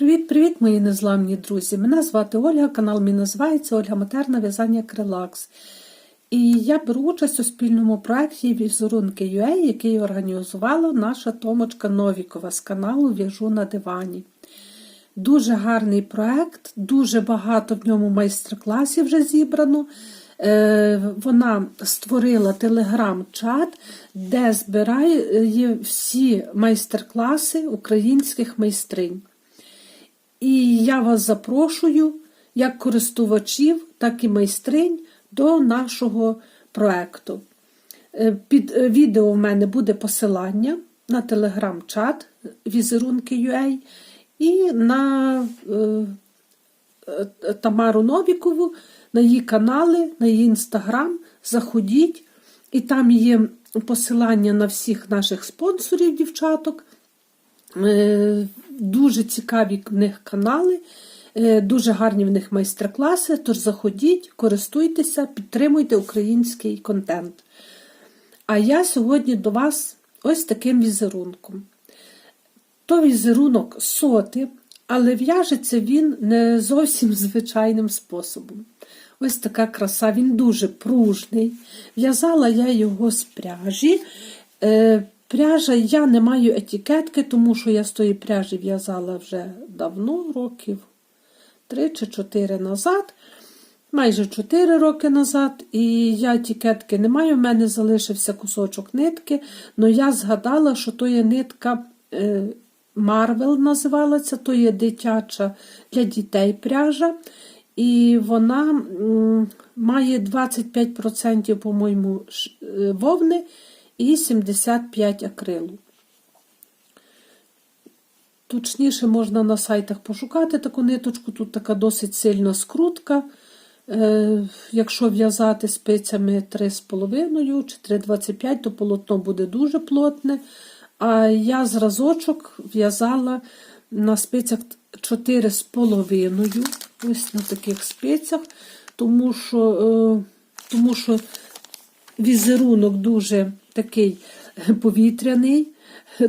Привіт-привіт, мої незламні друзі! Мене звати Ольга, канал мій називається Ольга Матерна В'язання Крилакс. І я беру участь у спільному проєкті Візерунки UA, який організувала наша Томочка Новікова з каналу В'яжу на дивані. Дуже гарний проєкт, дуже багато в ньому майстер-класів вже зібрано. Е, Вона створила телеграм-чат, де збирає всі майстер-класи українських майстринь. І я вас запрошую, як користувачів, так і майстринь до нашого проекту. Е, Під е, відео в мене буде посилання на телеграм-чат візерунки.ua і на е, Тамару Новікову, на її канали, на її інстаграм. Заходіть, і там є посилання на всіх наших спонсорів, дівчаток. Е, Дуже цікаві в них канали, е, дуже гарні в них майстер-класи. Тож заходіть, користуйтеся, підтримуйте український контент. А я сьогодні до вас ось таким візерунком. То візерунок соти, але в'яжеться він не зовсім звичайним способом. Ось така краса, він дуже пружний. В'язала я його з пряжі. Е, Пряжа я не маю етикетки, тому що я з тої пряжі в'язала вже давно, років 3 чи 4 назад, майже 4 роки назад. І я етикетки не маю, в мене залишився кусочок нитки, але я згадала, що то є нитка Марвел називалася, то є дитяча для дітей пряжа. І вона має 25%, по-моєму, вовни і 75 акрилу. Точніше, можна на сайтах пошукати таку ниточку, тут така досить сильна скрутка. Е, Якщо в'язати спицями 3,5 чи 3,25, то полотно буде дуже плотне. А я зразочок в'язала на спицях 4,5, ось на таких спицях, тому що, е, тому що візерунок дуже такий повітряний,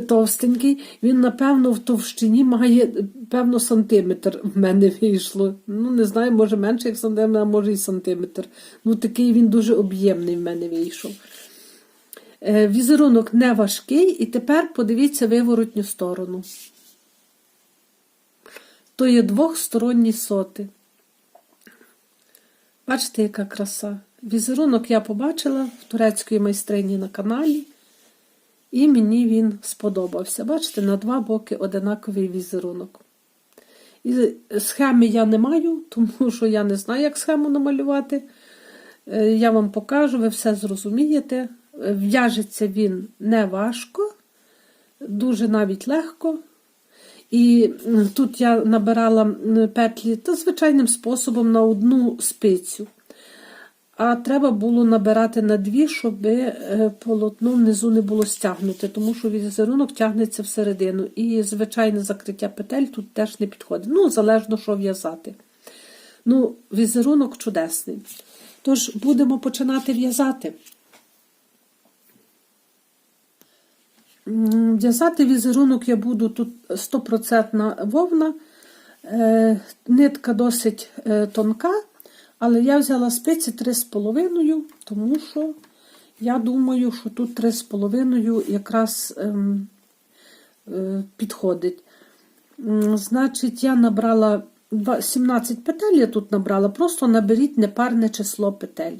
товстенький. Він, напевно, в товщині має, певно, сантиметр в мене вийшло. Ну, не знаю, може менше, як сантиметр, а може і сантиметр. Ну, такий він дуже об'ємний в мене вийшов. Е, візерунок не важкий, і тепер подивіться виворотню сторону. То є двохсторонні соти. Бачите, яка краса? Візерунок я побачила в турецької майстрині на каналі, і мені він сподобався. Бачите, на два боки одинаковий візерунок. І схеми я не маю, тому що я не знаю, як схему намалювати. Е, я вам покажу, ви все зрозумієте. В'яжеться він не важко, дуже навіть легко. І тут я набирала петлі та звичайним способом на одну спицю а треба було набирати на дві, щоб е, полотно внизу не було стягнуте, тому що візерунок тягнеться всередину. І звичайне закриття петель тут теж не підходить. Ну, залежно, що в'язати. Ну, візерунок чудесний. Тож, будемо починати в'язати. В'язати візерунок я буду тут 100% вовна, е, нитка досить е, тонка. Але я взяла спиці 3,5, тому що я думаю, що тут 3,5 якраз ем, е, підходить. Значить, я набрала 17 петель, я тут набрала, просто наберіть непарне число петель.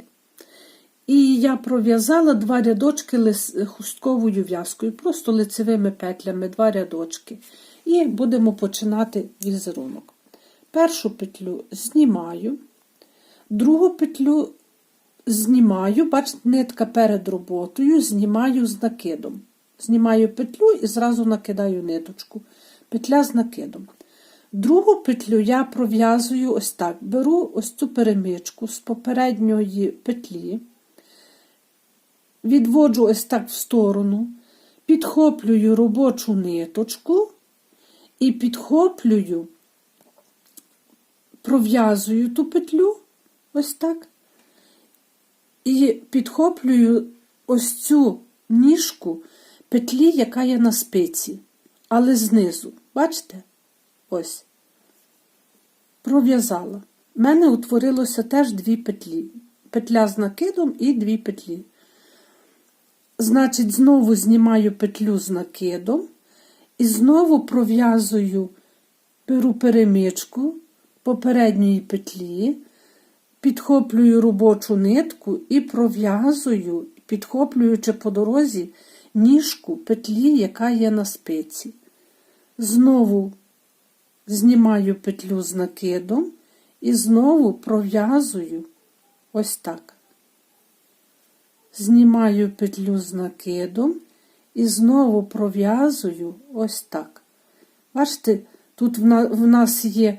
І я пров'язала два рядочки хустковою в'язкою, просто лицевими петлями, два рядочки. І будемо починати візерунок. Першу петлю знімаю. Другу петлю знімаю, бачите, нитка перед роботою, знімаю з накидом. Знімаю петлю і зразу накидаю ниточку. Петля з накидом. Другу петлю я пров'язую ось так. Беру ось цю перемичку з попередньої петлі, відводжу ось так в сторону, підхоплюю робочу ниточку і підхоплюю, пров'язую ту петлю ось так. І підхоплюю ось цю ніжку петлі, яка є на спиці, але знизу. Бачите? Ось. пров'язала. У мене утворилося теж дві петлі. Петля з накидом і дві петлі. Значить, знову знімаю петлю з накидом і знову пров'язую, беру перемичку попередньої петлі, підхоплюю робочу нитку і пров'язую, підхоплюючи по дорозі ніжку петлі, яка є на спиці. Знову знімаю петлю з накидом і знову пров'язую ось так. Знімаю петлю з накидом і знову пров'язую ось так. Бачите, тут в нас є,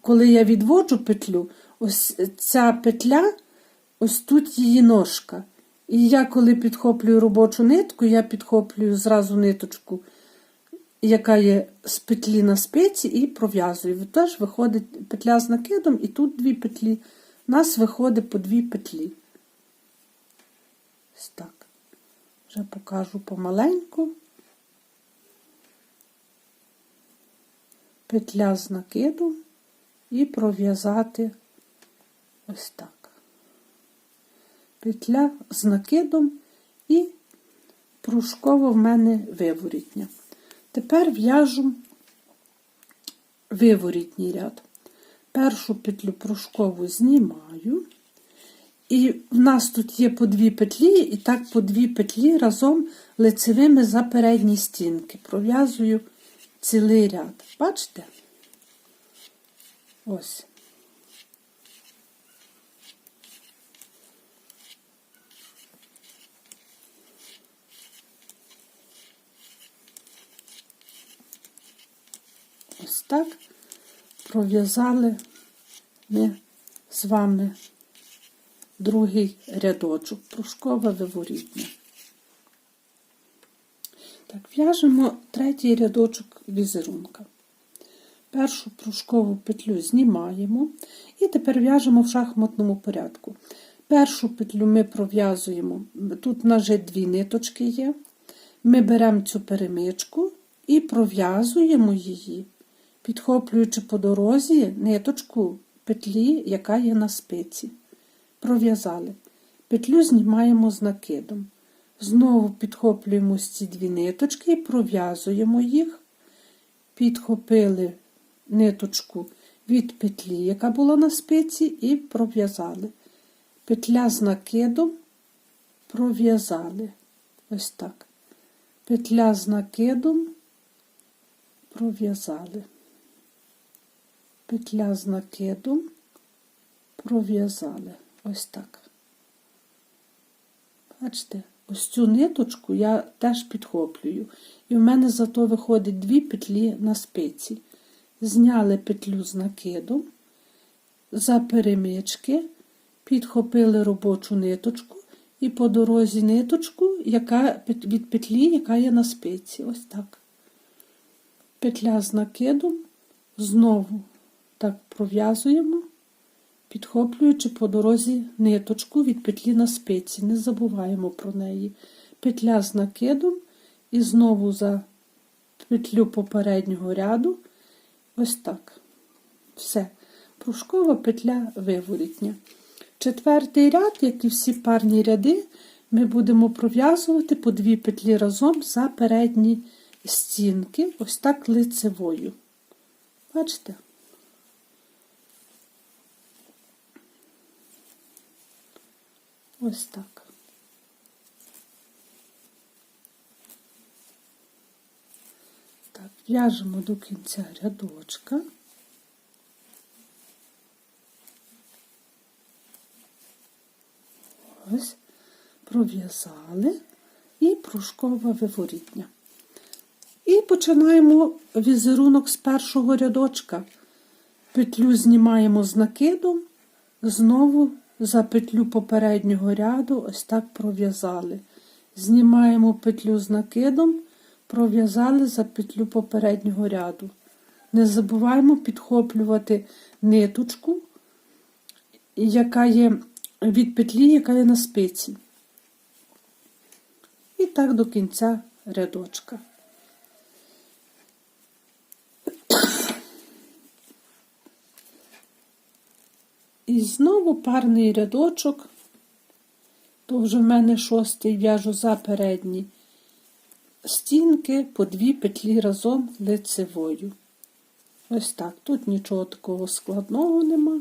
коли я відводжу петлю, ось ця петля, ось тут її ножка. І я, коли підхоплюю робочу нитку, я підхоплюю зразу ниточку, яка є з петлі на спиці, і пров'язую. Теж виходить петля з накидом, і тут дві петлі. У нас виходить по дві петлі. Ось так. Вже покажу помаленьку. Петля з накидом і пров'язати ось так. Петля з накидом і пружково в мене виворітня. Тепер в'яжу виворітній ряд. Першу петлю пружкову знімаю. І в нас тут є по дві петлі, і так по дві петлі разом лицевими за передні стінки. Пров'язую цілий ряд. Бачите? Ось. Ось так пров'язали ми з вами другий рядочок, пружкове виворітня. Так, в'яжемо третій рядочок візерунка. Першу пружкову петлю знімаємо і тепер в'яжемо в шахматному порядку. Першу петлю ми пров'язуємо, тут вже дві ниточки є. Ми беремо цю перемичку і пров'язуємо її, підхоплюючи по дорозі ниточку петлі, яка є на спиці. Пров'язали. Петлю знімаємо з накидом. Знову підхоплюємо ці дві ниточки і пров'язуємо їх, підхопили ниточку від петлі, яка була на спиці, і пров'язали. Петля з накидом пров'язали. Ось так. Петля з накидом пров'язали. Петля з накидом пров'язали. Ось так. Бачите, ось цю ниточку я теж підхоплюю. І в мене зато виходить дві петлі на спиці. Зняли петлю з накидом, за перемички, підхопили робочу ниточку і по дорозі ниточку яка, від петлі, яка є на спиці. Ось так. Петля з накидом, знову так пров'язуємо підхоплюючи по дорозі ниточку від петлі на спиці. Не забуваємо про неї. Петля з накидом і знову за петлю попереднього ряду. Ось так. Все. Пружкова петля виворітня. Четвертий ряд, як і всі парні ряди, ми будемо пров'язувати по дві петлі разом за передні стінки, ось так лицевою. Бачите? Ось так. Так, в'яжемо до кінця рядочка. Ось, пров'язали і пружкова виворітня. І починаємо візерунок з першого рядочка. Петлю знімаємо з накидом, знову за петлю попереднього ряду ось так пров'язали. Знімаємо петлю з накидом, пров'язали за петлю попереднього ряду. Не забуваємо підхоплювати ниточку, яка є від петлі, яка є на спиці. І так до кінця рядочка. І знову парний рядочок. То вже в мене шостий в'яжу за передні стінки по дві петлі разом лицевою. Ось так. Тут нічого такого складного нема.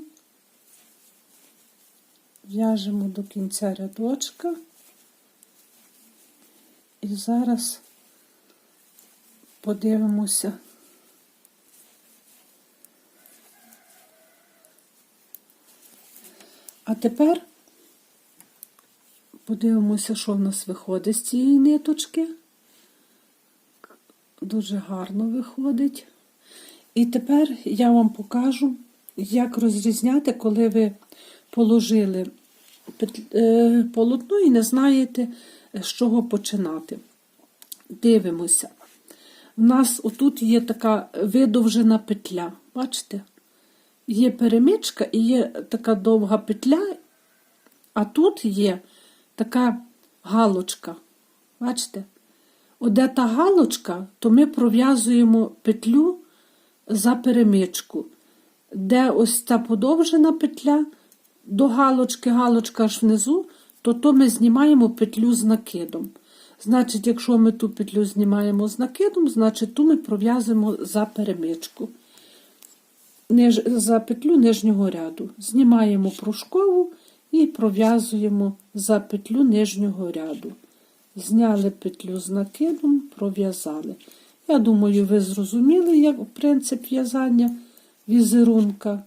В'яжемо до кінця рядочка. І зараз подивимося. А тепер подивимося, що в нас виходить з цієї ниточки. Дуже гарно виходить. І тепер я вам покажу, як розрізняти, коли ви положили е, полотно і не знаєте, з чого починати. Дивимося. У нас отут є така видовжена петля. Бачите? Є перемичка і є така довга петля, а тут є така галочка. Бачите? Оде та галочка, то ми пров'язуємо петлю за перемичку. Де ось та подовжена петля до галочки, галочка аж внизу, то то ми знімаємо петлю з накидом. Значить, якщо ми ту петлю знімаємо з накидом, значить ту ми пров'язуємо за перемичку. За петлю нижнього ряду. Знімаємо пружкову і пров'язуємо за петлю нижнього ряду. Зняли петлю з накидом, пров'язали. Я думаю, ви зрозуміли, як принцип в'язання візерунка.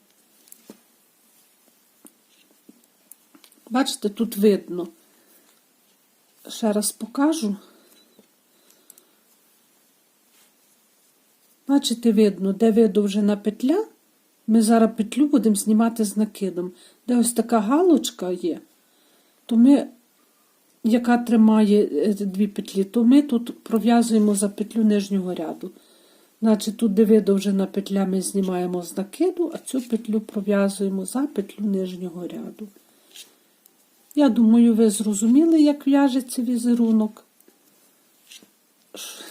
Бачите, тут видно. Ще раз покажу. Бачите, видно, де видовжена петля. Ми зараз петлю будемо знімати з накидом. Де ось така галочка є, то ми, яка тримає е, дві петлі, то ми тут пров'язуємо за петлю нижнього ряду. Значить, тут, де видовжена петля, ми знімаємо з накиду, а цю петлю пров'язуємо за петлю нижнього ряду. Я думаю, ви зрозуміли, як в'яжеться візерунок.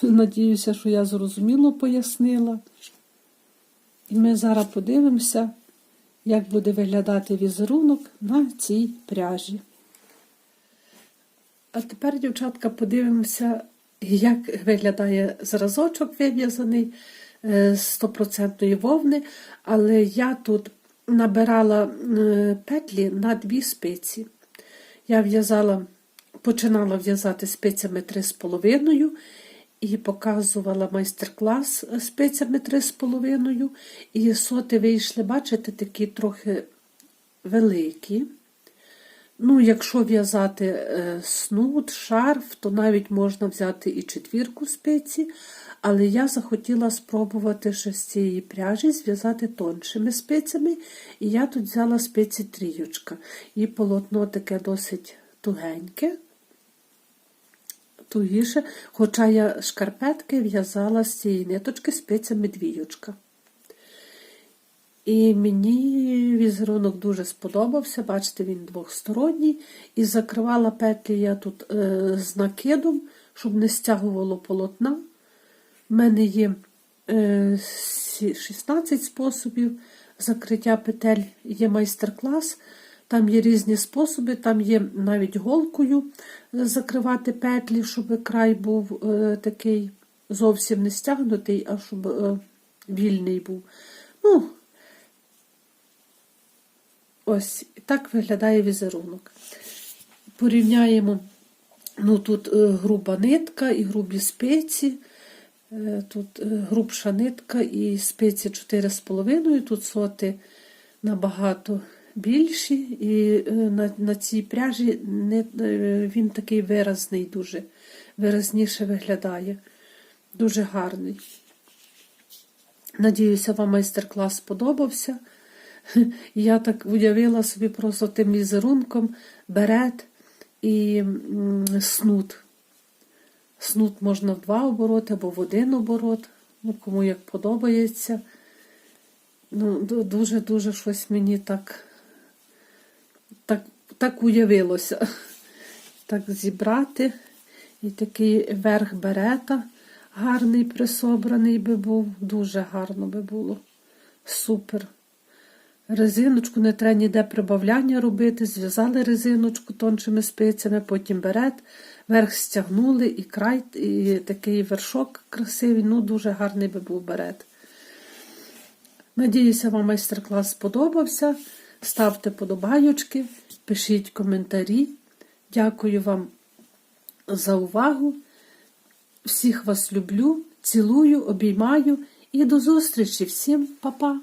Надіюся, що я зрозуміло пояснила. І ми зараз подивимося, як буде виглядати візерунок на цій пряжі. А тепер, дівчатка, подивимося, як виглядає зразочок вив'язаний е, з 100% вовни, але я тут набирала е, петлі на дві спиці. Я в'язала, починала в'язати спицями 3,5 і показувала майстер-клас спицями 3,5. І соти вийшли, бачите, такі трохи великі. Ну, якщо в'язати е, снуд, шарф, то навіть можна взяти і четвірку спиці. Але я захотіла спробувати ще з цієї пряжі зв'язати тоншими спицями. І я тут взяла спиці тріючка. І полотно таке досить тугеньке, тугіше, хоча я шкарпетки в'язала з цієї ниточки спицями двіючка. І мені візерунок дуже сподобався, бачите, він двохсторонній. І закривала петлі я тут е, з накидом, щоб не стягувало полотна. У мене є е, 16 способів закриття петель, є майстер-клас. Там є різні способи, там є навіть голкою закривати петлі, щоб край був е, такий зовсім не стягнутий, а щоб е, вільний був. Ну, Ось так виглядає візерунок. Порівняємо, ну тут е, груба нитка і грубі спеці. Тут грубша нитка і спеці 4,5, тут соти набагато більші, і на на цій пряжі не, він такий виразний, дуже виразніше виглядає. Дуже гарний. Надіюся, вам майстер-клас сподобався. Я так уявила собі просто тим візерунком берет і снуд. Снуд можна в два обороти або в один оборот, ну, кому як подобається. Ну, Дуже-дуже щось мені так, так, так уявилося. Так зібрати. І такий верх берета гарний присобраний би був, дуже гарно би було. Супер. Резиночку не треба ніде прибавляння робити, зв'язали резиночку тоншими спицями, потім берет, верх стягнули і край, і такий вершок красивий, ну дуже гарний би був берет. Надіюся, вам майстер-клас сподобався. Ставте подобайочки, пишіть коментарі. Дякую вам за увагу. Всіх вас люблю, цілую, обіймаю і до зустрічі. Всім па-па!